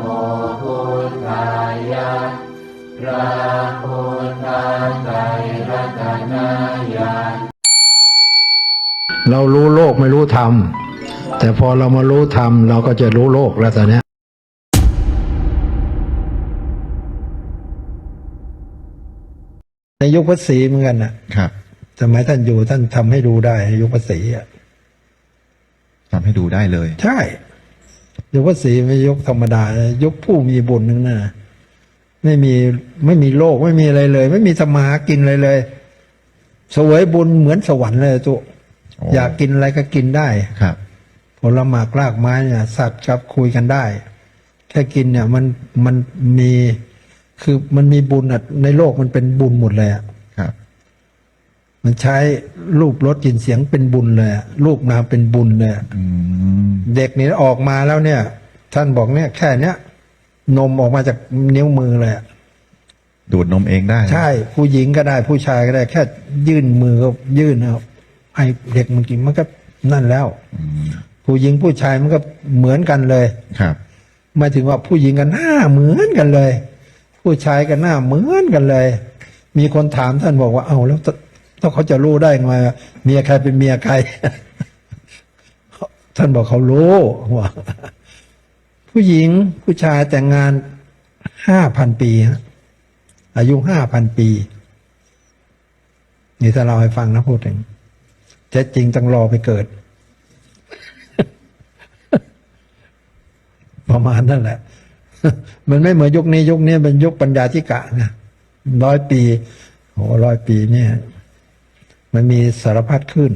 โมพุทธายะพระพุทธไตรรัตนายาเรารู้โลกไม่รู้ธรรม แต่พอเรามารู้ธรรม เราก็จะรู้โลกแล้วตอนเนี้ยในยุคพระศรีเหมือนกันนะครับสมัยท่านอยู่ท่านทำให้ดูได้ในยุคพระศรีอะทำให้ดูได้เลย ใช่ ยุคพระศรีไม่ยุคธรรมดายุคผู้มีบุญนึงนะไม่มีไม่มีโลกไม่มีอะไรเลย ไม่มีสมาหากินอะไรเลยเสวยบุญเหมือนสวรรค์เลยตุโอ้อยากกินอะไรก็กินได้ครับผลหมากรากไม้เนี่ย สัตว์กับคุยกันได้แค่กินเนี่ย มันมันมีคือมันมีบุญอะในโลกมันเป็นบุญหมดเลยอะครับ มันใช้รูปรสกลิ่นเสียงเป็นบุญเลยอะรูปนามเป็นบุญเลยอะอืมเด็กนี่ออกมาแล้วเนี่ย ท่านบอกเนี่ยแค่เนี้ยนมออกมาจากนิ้วมือเลยอะดูดนมเองได้ ใช่ ผู้หญิงก็ได้ผู้ชายก็ได้ แค่ยื่นมือก็ยื่นเอาให้เด็กมันกินมันก็นั่นแล้วอืมผู้หญิงผู้ชายมันก็เหมือนกันเลยครับหมายถึงว่าผู้หญิงกันหน้าเหมือนกันเลย ผู้ชายกันหน้าเหมือนกันเลย มีคนถามท่านบอกว่าเอาแล้ว ถ้าเขาจะรู้ได้ไงว่าเมียใครเป็นเมียใคร ท่านบอกเขารู้ว่าผู้หญิงผู้ชายแต่งงานห้าพันปีอายุห้าพันปี นี่ถ้าเราให้ฟังนะพูดถึงเท็จจริงต้องรอไปเกิด ประมาณนั่นแหละ มันไม่เหมือนยุคนี้ยุคนี้เป็นยุคปัญญาธิกะนะร้อยปีโอ้ร้อยปีเนี่ย มันมีสารพัดขึ้น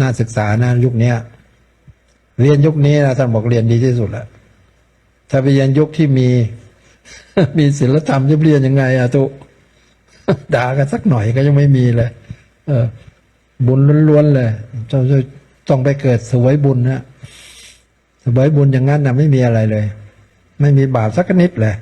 น่าศึกษานะยุคนี้เรียนยุคนี้นะท่านบอกเรียนดีที่สุดแล้วถ้าไปเรียนยุคที่มี มีศีลธรรมจะเรียนยังไงอะตุด่ากันสักหน่อยก็ยังไม่มีเลย เออ บุญล้วนๆเลยต้องต้องไปเกิดสวยบุญนะสวยบุญอย่างนั้นนะไม่มีอะไรเลย ไม่มีบาปสักนิดเลย